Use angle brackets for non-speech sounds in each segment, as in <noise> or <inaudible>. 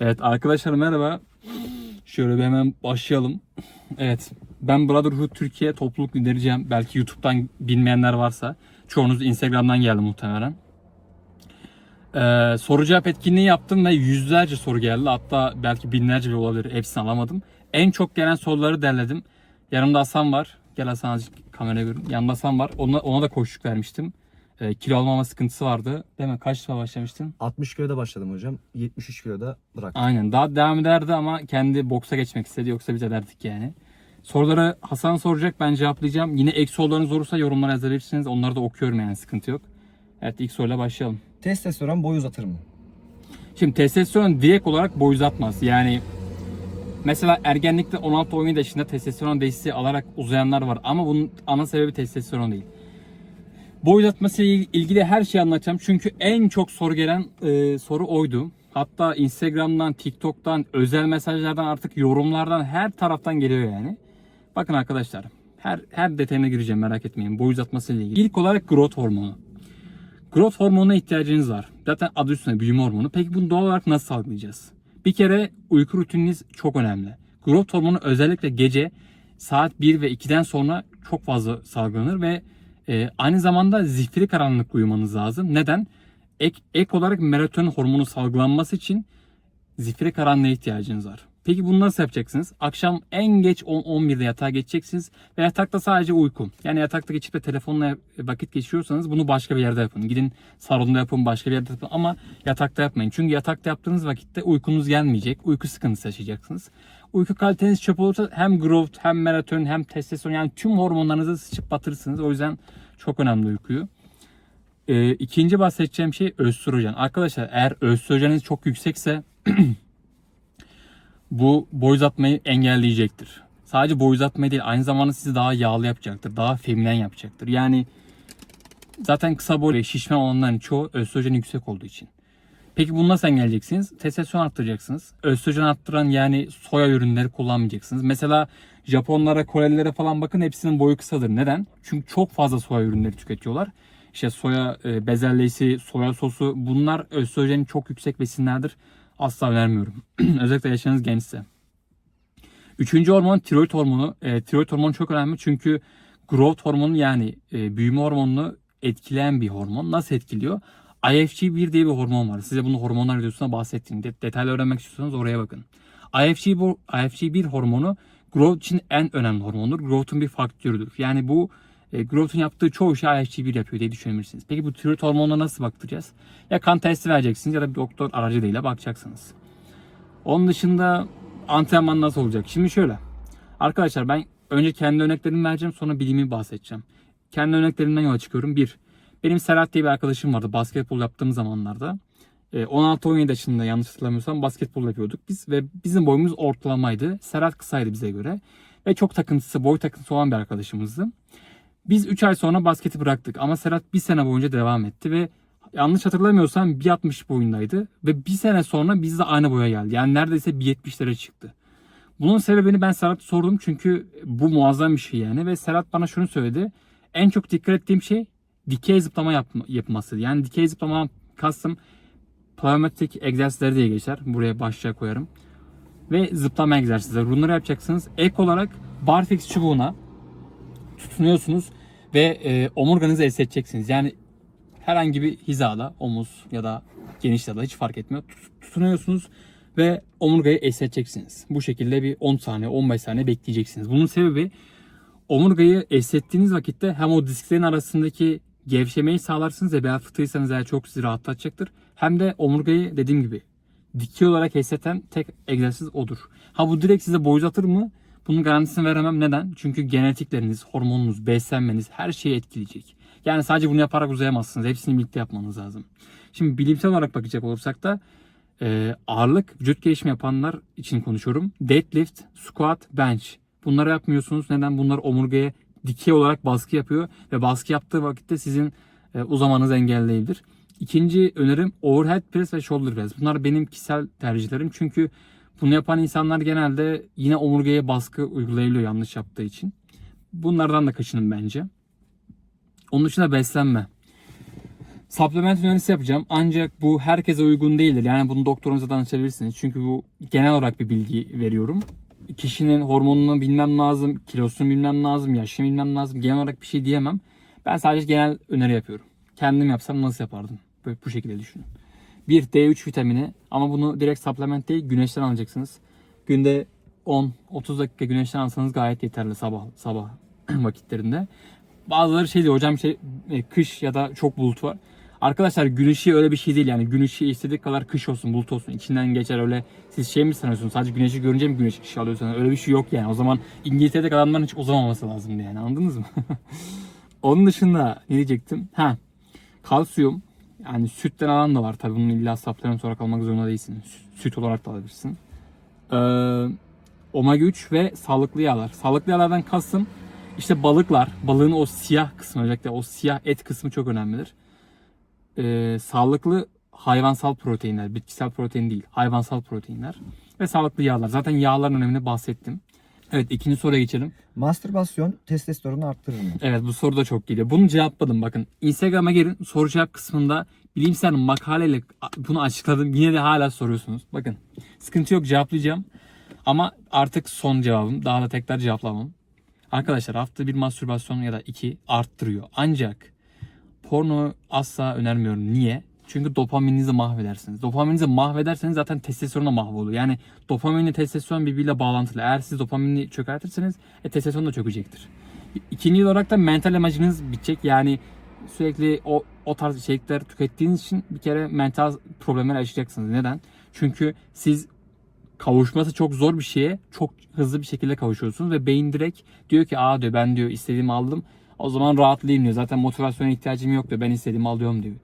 Evet arkadaşlar merhaba. Şöyle bir hemen başlayalım. Evet ben Brotherhood Türkiye topluluk lideriyim. Belki YouTube'dan bilmeyenler varsa. Çoğunuz Instagram'dan geldi muhtemelen. Ee, soru cevap etkinliği yaptım ve yüzlerce soru geldi. Hatta belki binlerce bile olabilir. Hepsini alamadım. En çok gelen soruları derledim. Yanımda Hasan var. Gel Hasan azıcık kameraya görün. Yanımda Hasan var. Ona, ona da koşuk vermiştim. Ee, kilo almama sıkıntısı vardı. Değil mi? Kaç defa başlamıştın? 60 kiloda başladım hocam. 73 kiloda bıraktım. Aynen. Daha devam ederdi ama kendi boksa geçmek istedi. Yoksa biz ederdik yani. Soruları Hasan soracak. Ben cevaplayacağım. Yine ek sorularınız olursa yorumlara yazabilirsiniz. Onları da okuyorum yani sıkıntı yok. Evet ilk soruyla başlayalım. Testosteron boy uzatır mı? Şimdi testosteron direkt olarak boy uzatmaz. Yani mesela ergenlikte 16-17 yaşında testosteron desteği alarak uzayanlar var ama bunun ana sebebi testosteron değil. Boy uzatması ile ilgili her şeyi anlatacağım. Çünkü en çok soru gelen e, soru oydu. Hatta Instagram'dan, TikTok'tan, özel mesajlardan artık yorumlardan her taraftan geliyor yani. Bakın arkadaşlar her her detayına gireceğim merak etmeyin. Boy uzatması ile ilgili. İlk olarak growth hormonu. Growth hormonuna ihtiyacınız var. Zaten adı üstünde büyüme hormonu. Peki bunu doğal olarak nasıl salgılayacağız? Bir kere uyku rutininiz çok önemli. Growth hormonu özellikle gece saat 1 ve 2'den sonra çok fazla salgılanır ve e, aynı zamanda zifiri karanlık uyumanız lazım. Neden? Ek, ek olarak melatonin hormonu salgılanması için zifiri karanlığa ihtiyacınız var. Peki bunu nasıl yapacaksınız? Akşam en geç 10-11'de yatağa geçeceksiniz ve yatakta sadece uyku. Yani yatakta geçip de telefonla vakit geçiriyorsanız bunu başka bir yerde yapın. Gidin salonda yapın, başka bir yerde yapın ama yatakta yapmayın. Çünkü yatakta yaptığınız vakitte uykunuz gelmeyecek. Uyku sıkıntısı yaşayacaksınız. Uyku kaliteniz çöp olursa hem growth hem melatonin hem testosteron yani tüm hormonlarınızı sıçıp batırırsınız. O yüzden çok önemli uykuyu. Ee, ikinci bahsedeceğim şey östrojen. Arkadaşlar eğer östrojeniniz çok yüksekse <clears throat> bu boy uzatmayı engelleyecektir. Sadece boy uzatmayı değil aynı zamanda sizi daha yağlı yapacaktır. Daha feminen yapacaktır. Yani zaten kısa boylu şişman olanların çoğu östrojen yüksek olduğu için. Peki bunu nasıl engelleyeceksiniz? Testosteron arttıracaksınız. Östrojen arttıran yani soya ürünleri kullanmayacaksınız. Mesela Japonlara, Korelilere falan bakın hepsinin boyu kısadır. Neden? Çünkü çok fazla soya ürünleri tüketiyorlar. İşte soya e, bezelyesi, soya sosu bunlar östrojenin çok yüksek besinlerdir. Asla vermiyorum. <clears throat> Özellikle yaşınız gençse. Üçüncü hormon tiroid hormonu. E, tiroid hormonu çok önemli çünkü growth hormonu yani e, büyüme hormonunu etkileyen bir hormon. Nasıl etkiliyor? IFG1 diye bir hormon var. Size bunu hormonlar videosunda bahsettim. De- detaylı öğrenmek istiyorsanız oraya bakın. IFG bu IFG1 hormonu growth için en önemli hormondur. Growth'un bir faktörüdür. Yani bu e, growth'un yaptığı çoğu şey IFG1 yapıyor diye düşünebilirsiniz. Peki bu tiroid hormonuna nasıl bakacağız? Ya kan testi vereceksiniz ya da bir doktor aracılığıyla bakacaksınız. Onun dışında antrenman nasıl olacak? Şimdi şöyle. Arkadaşlar ben önce kendi örneklerimi vereceğim sonra bilimi bahsedeceğim. Kendi örneklerimden yola çıkıyorum. Bir, benim Serhat diye bir arkadaşım vardı basketbol yaptığım zamanlarda. E, 16-17 yaşında yanlış hatırlamıyorsam basketbol yapıyorduk biz ve bizim boyumuz ortalamaydı. Serhat kısaydı bize göre ve çok takıntısı, boy takıntısı olan bir arkadaşımızdı. Biz 3 ay sonra basketi bıraktık ama Serhat bir sene boyunca devam etti ve yanlış hatırlamıyorsam 1.60 boyundaydı ve bir sene sonra biz de aynı boya geldi. Yani neredeyse 1.70'lere çıktı. Bunun sebebini ben Serhat'a sordum çünkü bu muazzam bir şey yani ve Serhat bana şunu söyledi. En çok dikkat ettiğim şey dikey zıplama yapma, yapması. Yani dikey zıplama kastım plyometrik egzersizleri diye geçer. Buraya başlığa koyarım. Ve zıplama egzersizleri. Bunları yapacaksınız. Ek olarak barfix çubuğuna tutunuyorsunuz ve e, omurganızı esneteceksiniz. Yani herhangi bir hizada omuz ya da geniş ya da hiç fark etmiyor. Tut- Tutunuyorsunuz ve omurgayı esneteceksiniz. Bu şekilde bir 10 saniye 15 saniye bekleyeceksiniz. Bunun sebebi omurgayı esnettiğiniz vakitte hem o disklerin arasındaki gevşemeyi sağlarsınız ve bel fıtığıysanız eğer çok sizi rahatlatacaktır. Hem de omurgayı dediğim gibi dikey olarak esneten tek egzersiz odur. Ha bu direkt size boy uzatır mı? Bunun garantisini veremem. Neden? Çünkü genetikleriniz, hormonunuz, beslenmeniz her şeyi etkileyecek. Yani sadece bunu yaparak uzayamazsınız. Hepsini birlikte yapmanız lazım. Şimdi bilimsel olarak bakacak olursak da e, ağırlık vücut gelişimi yapanlar için konuşuyorum. Deadlift, squat, bench. Bunları yapmıyorsunuz. Neden? Bunlar omurgaya dikey olarak baskı yapıyor ve baskı yaptığı vakitte sizin e, uzamanızı engelleyebilir. İkinci önerim overhead press ve shoulder press. Bunlar benim kişisel tercihlerim. Çünkü bunu yapan insanlar genelde yine omurgaya baskı uygulayabiliyor yanlış yaptığı için. Bunlardan da kaçının bence. Onun dışında beslenme. Supplement önerisi yapacağım. Ancak bu herkese uygun değildir. Yani bunu doktorunuza danışabilirsiniz. Çünkü bu genel olarak bir bilgi veriyorum. Kişinin hormonunu bilmem lazım, kilosunu bilmem lazım, yaşını bilmem lazım. Genel olarak bir şey diyemem. Ben sadece genel öneri yapıyorum. Kendim yapsam nasıl yapardım? Böyle bu şekilde düşünün. Bir D3 vitamini ama bunu direkt supplement değil güneşten alacaksınız. Günde 10-30 dakika güneşten alsanız gayet yeterli sabah sabah <clears throat> vakitlerinde. Bazıları şey diyor hocam şey e, kış ya da çok bulut var. Arkadaşlar gün ışığı öyle bir şey değil yani gün ışığı istediği kadar kış olsun bulut olsun içinden geçer öyle siz şey mi sanıyorsunuz sadece güneşi görünce mi güneş ışığı alıyorsunuz öyle bir şey yok yani o zaman İngiltere'deki adamların hiç uzamaması lazımdı yani anladınız mı? <laughs> Onun dışında ne diyecektim? Ha kalsiyum yani sütten alan da var tabi bunun illa supplement olarak almak zorunda değilsin Sü- süt olarak da alabilirsin. Ee, omega 3 ve sağlıklı yağlar. Sağlıklı yağlardan kastım işte balıklar, balığın o siyah kısmı özellikle o siyah et kısmı çok önemlidir. Ee, sağlıklı hayvansal proteinler, bitkisel protein değil, hayvansal proteinler ve sağlıklı yağlar. Zaten yağların önemini bahsettim. Evet ikinci soruya geçelim. Mastürbasyon testosteronu arttırır mı? Evet bu soru da çok geliyor. Bunu cevapladım bakın. Instagram'a girin soru cevap kısmında bilimsel makaleyle bunu açıkladım. Yine de hala soruyorsunuz. Bakın sıkıntı yok cevaplayacağım. Ama artık son cevabım. Daha da tekrar cevaplamam. Arkadaşlar hafta bir mastürbasyon ya da iki arttırıyor. Ancak porno asla önermiyorum. Niye? Çünkü dopamininizi mahvedersiniz. Dopamininizi mahvederseniz zaten testosteron da mahvoluyor. Yani dopaminle testosteron birbiriyle bağlantılı. Eğer siz dopaminini çökertirseniz e, testosteron da çökecektir. İkinci olarak da mental imajınız bitecek. Yani sürekli o, o tarz içerikler tükettiğiniz için bir kere mental problemler yaşayacaksınız. Neden? Çünkü siz kavuşması çok zor bir şeye çok hızlı bir şekilde kavuşuyorsunuz ve beyin direkt diyor ki aa diyor ben diyor istediğimi aldım o zaman rahatlayayım diyor. Zaten motivasyona ihtiyacım yok diyor. Ben istediğimi alıyorum diyor.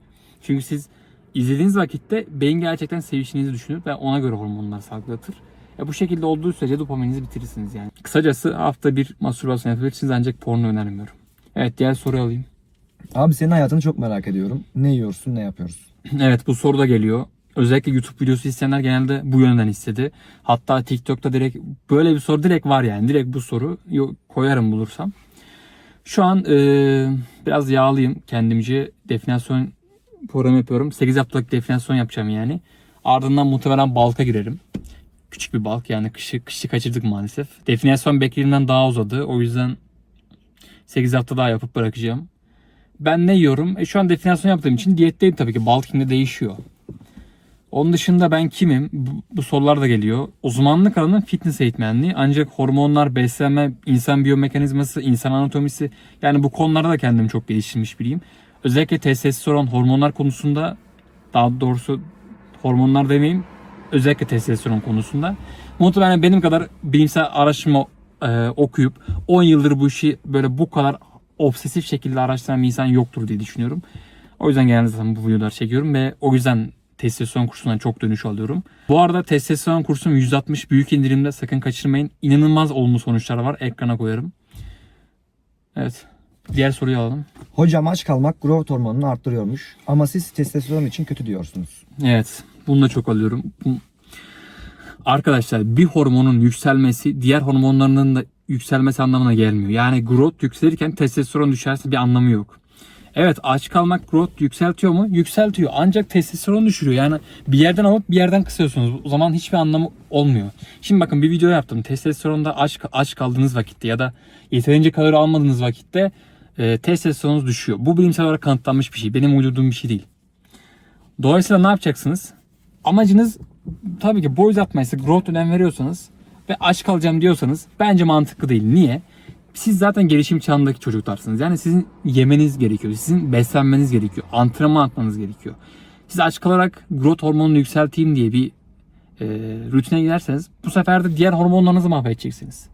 Çünkü siz izlediğiniz vakitte beyin gerçekten sevişinizi düşünür ve ona göre hormonlar salgılatır. E bu şekilde olduğu sürece dopamininizi bitirirsiniz yani. Kısacası hafta bir mastürbasyon yapabilirsiniz ancak porno önermiyorum. Evet diğer soruyu alayım. Abi senin hayatını çok merak ediyorum. Ne yiyorsun, ne yapıyorsun? <clears throat> Evet bu soru da geliyor. Özellikle YouTube videosu isteyenler genelde bu yönden istedi. Hatta TikTok'ta direkt böyle bir soru direkt var yani. Direkt bu soru koyarım bulursam. Şu an e, biraz yağlıyım kendimce. Definasyon programı yapıyorum. 8 haftalık definasyon yapacağım yani. Ardından muhtemelen balka girerim. Küçük bir balk yani kışı, kışı kaçırdık maalesef. Definasyon beklediğimden daha uzadı. O yüzden 8 hafta daha yapıp bırakacağım. Ben ne yiyorum? E şu an definasyon yaptığım için diyetteyim tabii ki. Bulking'de değişiyor. Onun dışında ben kimim? Bu, bu sorular da geliyor. Uzmanlık alanım fitness eğitmenliği. Ancak hormonlar, beslenme, insan biyomekanizması, insan anatomisi yani bu konularda da kendimi çok geliştirmiş biriyim. Özellikle testosteron hormonlar konusunda daha doğrusu hormonlar demeyeyim özellikle testosteron konusunda. Muhtemelen benim kadar bilimsel araştırma e, okuyup 10 yıldır bu işi böyle bu kadar obsesif şekilde araştıran bir insan yoktur diye düşünüyorum. O yüzden genelde zaten bu videolar çekiyorum ve o yüzden testosteron kursundan çok dönüş alıyorum. Bu arada testosteron kursum %60 büyük indirimde sakın kaçırmayın. İnanılmaz olumlu sonuçlar var. Ekrana koyarım. Evet. Diğer soruyu alalım. Hocam aç kalmak growth hormonunu arttırıyormuş. Ama siz testosteron için kötü diyorsunuz. Evet. Bunu da çok alıyorum. Arkadaşlar bir hormonun yükselmesi diğer hormonlarının da yükselmesi anlamına gelmiyor. Yani growth yükselirken testosteron düşerse bir anlamı yok. Evet aç kalmak growth yükseltiyor mu? Yükseltiyor. Ancak testosteron düşürüyor. Yani bir yerden alıp bir yerden kısıyorsunuz. O zaman hiçbir anlamı olmuyor. Şimdi bakın bir video yaptım. Testosteronda aç, aç kaldığınız vakitte ya da yeterince kalori almadığınız vakitte e, testosteronunuz düşüyor. Bu bilimsel olarak kanıtlanmış bir şey. Benim uydurduğum bir şey değil. Dolayısıyla ne yapacaksınız? Amacınız tabii ki boy uzatmaysa growth önem veriyorsanız ve aç kalacağım diyorsanız bence mantıklı değil. Niye? Siz zaten gelişim çağındaki çocuklarsınız. Yani sizin yemeniz gerekiyor. Sizin beslenmeniz gerekiyor. Antrenman atmanız gerekiyor. Siz aç kalarak growth hormonunu yükselteyim diye bir e, rutine giderseniz bu sefer de diğer hormonlarınızı mahvedeceksiniz.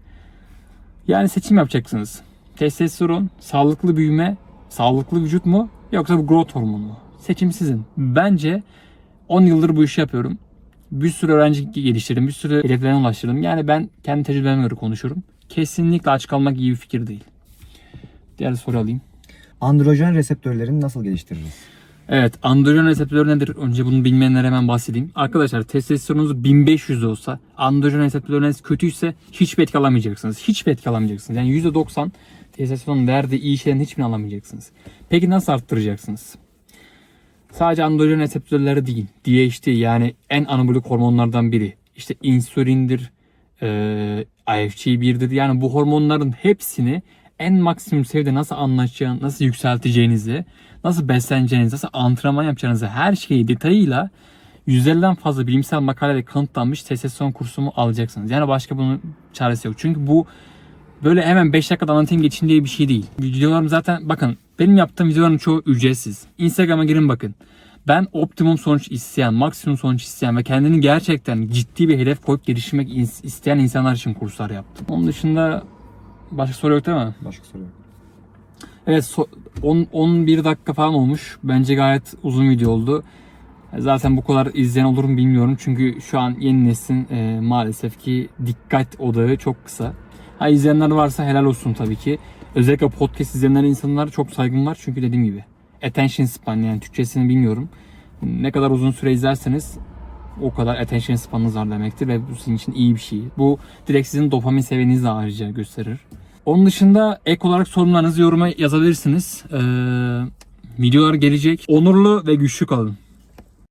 Yani seçim yapacaksınız. Testosteron, sağlıklı büyüme, sağlıklı vücut mu yoksa bu growth hormonu mu? Seçim sizin. Bence 10 yıldır bu işi yapıyorum. Bir sürü öğrenci geliştirdim, bir sürü hedeflerine ulaştırdım. Yani ben kendi tecrübeme göre konuşuyorum. Kesinlikle aç kalmak iyi bir fikir değil. Diğer soru alayım. Androjen reseptörlerini nasıl geliştiririz? Evet, androjen reseptörü nedir? Önce bunu bilmeyenlere hemen bahsedeyim. Arkadaşlar testosteronunuz 1500 de olsa, androjen reseptörleriniz kötüyse hiçbir etki alamayacaksınız. Hiçbir etki alamayacaksınız. Yani %90 testosteronun verdiği iyi şeylerin hiçbirini alamayacaksınız. Peki nasıl arttıracaksınız? Sadece androjen reseptörleri değil. DHT yani en anabolik hormonlardan biri. İşte insülindir, e, IFG1'dir. Yani bu hormonların hepsini en maksimum seviyede nasıl anlaşacağını, nasıl yükselteceğinizi, nasıl besleneceğinizi, nasıl antrenman yapacağınızı her şeyi detayıyla yüzlerden fazla bilimsel makaleyle kanıtlanmış testosteron kursumu alacaksınız. Yani başka bunun çaresi yok. Çünkü bu böyle hemen 5 dakikada anlatayım geçin diye bir şey değil. Videolarım zaten bakın benim yaptığım videoların çoğu ücretsiz. Instagram'a girin bakın. Ben optimum sonuç isteyen, maksimum sonuç isteyen ve kendini gerçekten ciddi bir hedef koyup geliştirmek is- isteyen insanlar için kurslar yaptım. Onun dışında başka soru yok değil mi? Başka soru yok. Evet so- on- 11 dakika falan olmuş. Bence gayet uzun video oldu. Zaten bu kadar izleyen olur mu bilmiyorum. Çünkü şu an yeni neslin e, maalesef ki dikkat odağı çok kısa. Ha izleyenler varsa helal olsun tabii ki. Özellikle podcast izleyenler insanlara çok saygım var. Çünkü dediğim gibi attention span yani Türkçesini bilmiyorum. Ne kadar uzun süre izlerseniz o kadar attention spanınız var demektir ve bu sizin için iyi bir şey. Bu direkt sizin dopamin seviyenizi ayrıca gösterir. Onun dışında ek olarak sorunlarınızı yoruma yazabilirsiniz. Ee, videolar gelecek. Onurlu ve güçlü kalın.